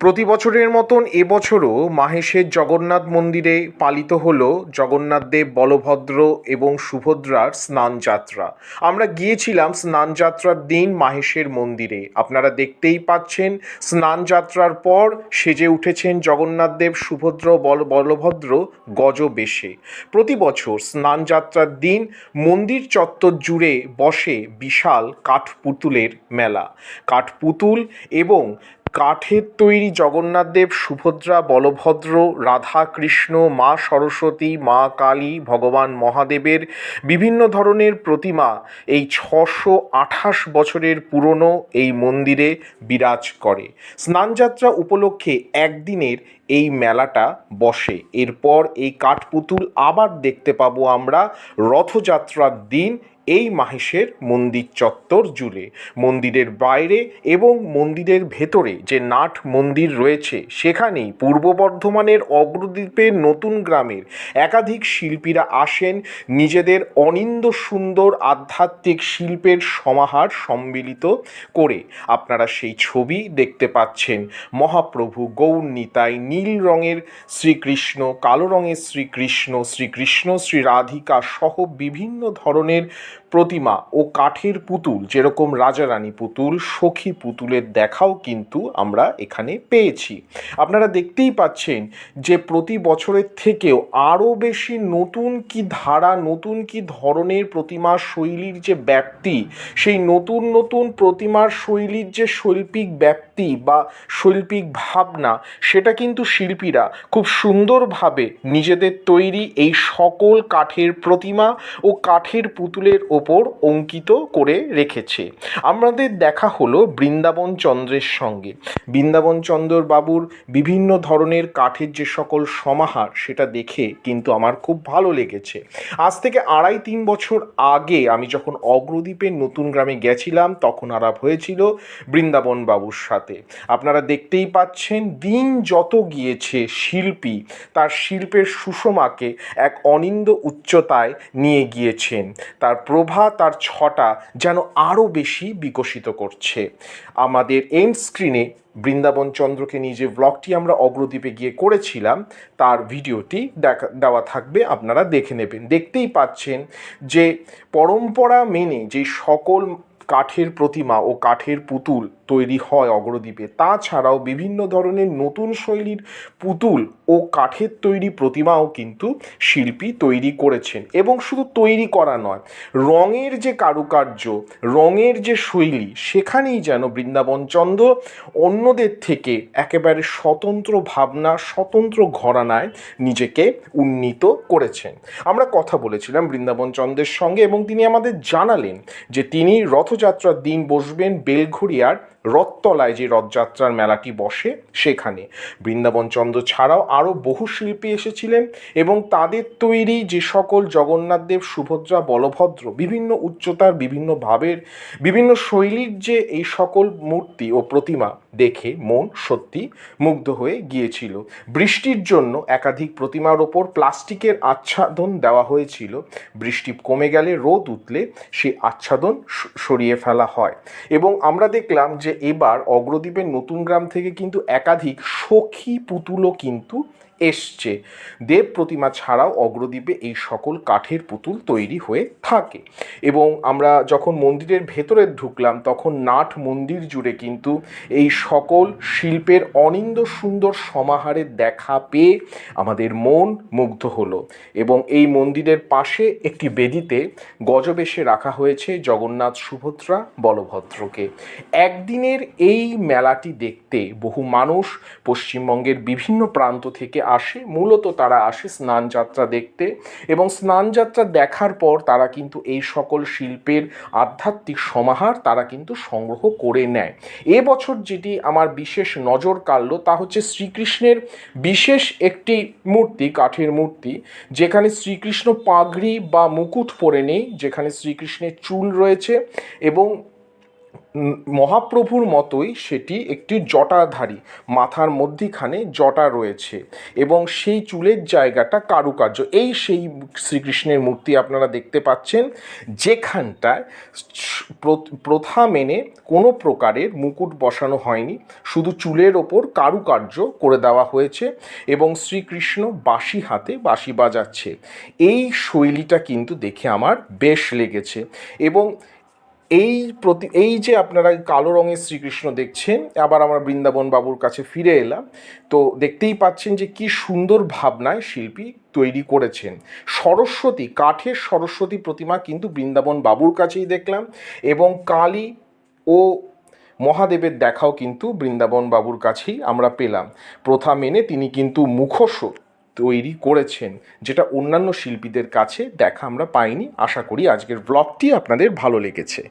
প্রতি বছরের মতন এবছরও মাহেশের জগন্নাথ মন্দিরে পালিত হল জগন্নাথদেব বলভদ্র এবং সুভদ্রার স্নানযাত্রা। আমরা গিয়েছিলাম স্নানযাত্রার দিন মাহেশের মন্দিরে। আপনারা দেখতেই পাচ্ছেন, স্নানযাত্রার পর সেজে উঠেছেন জগন্নাথদেব সুভদ্র, বল, বলভদ্র গজ বেশে প্রতি বছর স্নানযাত্রার দিন মন্দির চত্বর জুড়ে বসে বিশাল কাঠপুতুলের মেলা। কাঠপুতুল এবং কাঠের তৈরি জগন্নাথদেব সুভদ্রা, বলভদ্র রাধা কৃষ্ণ মা সরস্বতী, মা কালী, ভগবান মহাদেবের বিভিন্ন ধরনের প্রতিমা এই ছশো আঠাশ বছরের পুরনো এই মন্দিরে বিরাজ করে। স্নানযাত্রা উপলক্ষে একদিনের এই মেলাটা বসে। এরপর এই কাঠপুতুল আবার দেখতে পাবো আমরা রথযাত্রার দিন এই মাহেশের মন্দির চত্বর জুড়ে। মন্দিরের বাইরে এবং মন্দিরের ভেতরে যে নাট মন্দির রয়েছে, সেখানেই পূর্ব বর্ধমানের অগ্রদ্বীপের নতুন গ্রামের একাধিক শিল্পীরা আসেন। নিজেদের অনিন্দ সুন্দর আধ্যাত্মিক শিল্পের সমাহার সম্মিলিত করে। আপনারা সেই ছবি দেখতে পাচ্ছেন। মহাপ্রভু গৌর নিতাই নীল রঙের শ্রীকৃষ্ণ কালো রঙের শ্রীকৃষ্ণ শ্রীকৃষ্ণ শ্রী রাধিকা সহ বিভিন্ন ধরনের প্রতিমা ও কাঠের পুতুল, যেরকম রাজারানী পুতুল, সখী পুতুলের দেখাও কিন্তু আমরা এখানে পেয়েছি। আপনারা দেখতেই পাচ্ছেন যে প্রতি বছরের থেকেও আরও বেশি নতুন কি ধারা, নতুন কি ধরনের প্রতিমার শৈলীর যে ব্যাপ্তি, সেই নতুন নতুন প্রতিমার শৈলীর যে শৈল্পিক ব্যাপ্তি বা শৈল্পিক ভাবনা, সেটা কিন্তু শিল্পীরা খুব সুন্দরভাবে নিজেদের তৈরি এই সকল কাঠের প্রতিমা ও কাঠের পুতুলের ওপর অঙ্কিত করে রেখেছে। আমাদের দেখা হলো বৃন্দাবন চন্দ্রের সঙ্গে। বৃন্দাবন চন্দ্র বাবুর বিভিন্ন ধরনের কাঠের যে সকল সমাহার, সেটা দেখে কিন্তু আমার খুব ভালো লেগেছে। আজ থেকে আড়াই তিন বছর আগে আমি যখন অগ্রদ্বীপের নতুন গ্রামে গেছিলাম, তখন আলাপ হয়েছিল বৃন্দাবন বাবুর সাথে। আপনারা দেখতেই পাচ্ছেন দিন যত গিয়েছে, শিল্পী তার শিল্পের সুষমাকে এক অনিন্দ উচ্চতায় নিয়ে গিয়েছেন। তার প্রভা তার ছটা যেন আরও বেশি বিকশিত করছে। আমাদের এন্ড স্ক্রিনে বৃন্দাবন চন্দ্রকে নিয়ে যে ব্লগটি আমরা অগ্রদ্বীপে গিয়ে করেছিলাম, তার ভিডিওটি দেখা, দেওয়া থাকবে, আপনারা দেখে নেবেন। দেখতেই পাচ্ছেন যে পরম্পরা মেনে যে সকল কাঠের প্রতিমা ও কাঠের পুতুল তৈরি হয় অগ্রদ্বীপে। তাছাড়াও বিভিন্ন ধরনের নতুন শৈলীর পুতুল ও কাঠের তৈরি প্রতিমাও কিন্তু শিল্পী তৈরি করেছেন। এবং শুধু তৈরি করা নয়, রঙের যে কারুকার্য, রঙের যে শৈলী, সেখানেই যেন বৃন্দাবন চন্দ্র অন্যদের থেকে একেবারে স্বতন্ত্র ভাবনা, স্বতন্ত্র ঘরানায় নিজেকে উন্নীত করেছেন। আমরা কথা বলেছিলাম বৃন্দাবন চন্দ্রের সঙ্গে এবং তিনি আমাদের জানালেন যে তিনি রথযাত্রার দিন বসবেন বেলঘড়িয়ার রথতলায় যে রথযাত্রার মেলাটি বসে, সেখানে বৃন্দাবন চন্দ্র ছাড়াও আরও বহু শিল্পী এসেছিলেন এবং তাদের তৈরি যে সকল জগন্নাথদেব সুভদ্রা, বলভদ্র, বিভিন্ন উচ্চতার, বিভিন্ন ভাবের, বিভিন্ন শৈলীর যে এই সকল মূর্তি ও প্রতিমা দেখে মন সত্যি মুগ্ধ হয়ে গিয়েছিল। বৃষ্টির জন্য একাধিক প্রতিমার ওপর প্লাস্টিকের আচ্ছাদন দেওয়া হয়েছিল। বৃষ্টি কমে গেলে রোদ উঠলে সেই আচ্ছাদন সরিয়ে ফেলা হয়। এবং আমরা দেখলাম যে এবার অগ্রদ্বীপের নতুন গ্রাম থেকে কিন্তু একাধিক সখী পুতুলও কিন্তু এসছে। দেব প্রতিমা ছাড়াও অগ্রদ্বীপে এই সকল কাঠের পুতুল তৈরি হয়ে থাকে। এবং আমরা যখন মন্দিরের ভেতরে ঢুকলাম, তখন নাট মন্দির জুড়ে কিন্তু এই সকল শিল্পের অনিন্দ সুন্দর সমাহারের দেখা পেয়ে আমাদের মন মুগ্ধ হলো। এবং এই মন্দিরের পাশে একটি বেদিতে গজবেশে রাখা হয়েছে জগন্নাথ সুভদ্রা বলভদ্রকে। একদিনের এই মেলাটি দেখতে বহু মানুষ পশ্চিমবঙ্গের বিভিন্ন প্রান্ত থেকে আসে, মূলত তারা আসে স্নানযাত্রা দেখতে এবং স্নানযাত্রা দেখার পর তারা কিন্তু এই সকল শিল্পের আধ্যাত্মিক সমাহার তারা কিন্তু সংগ্রহ করে নেয়। এবছর যেটি আমার বিশেষ নজর কাড়ল তা হচ্ছে শ্রীকৃষ্ণের বিশেষ একটি মূর্তি, কাঠের মূর্তি, যেখানে শ্রীকৃষ্ণ পাগড়ি বা মুকুট পরে নেই, যেখানে শ্রীকৃষ্ণের চুল রয়েছে এবং মহাপ্রভুর মতোই সেটি একটি জটাধারী। মাথার মধ্যিখানে জটা রয়েছে এবং সেই চুলের জায়গাটা কারুকার্য। এই সেই শ্রীকৃষ্ণের মূর্তি আপনারা দেখতে পাচ্ছেন, যেখানটায় প্রথা মেনে কোনো প্রকারের মুকুট বসানো হয়নি। শুধু চুলের ওপর কারুকার্য করে দেওয়া হয়েছে এবং শ্রীকৃষ্ণ বাঁশি হাতে বাঁশি বাজাচ্ছে। এই শৈলীটা কিন্তু দেখে আমার বেশ লেগেছে এবং এই প্রতি, এই যে আপনারা কালো রঙের শ্রীকৃষ্ণ দেখছেন, আবার আমরা বৃন্দাবন বাবুর কাছে ফিরে এলাম, তো দেখতেই পাচ্ছেন যে কি সুন্দর ভাবনায় শিল্পী তৈরি করেছেন। সরস্বতী, কাঠের সরস্বতী প্রতিমা কিন্তু বৃন্দাবন বাবুর কাছেই দেখলাম এবং কালী ও মহাদেবের দেখাও কিন্তু বৃন্দাবন বাবুর কাছেই আমরা পেলাম। প্রথা মেনে তিনি কিন্তু মুখোশ তৈরি করেছেন, যেটা অন্যান্য শিল্পীদের কাছে দেখা আমরা পাইনি। আশা করি আজকের ব্লগটি আপনাদের ভালো লেগেছে।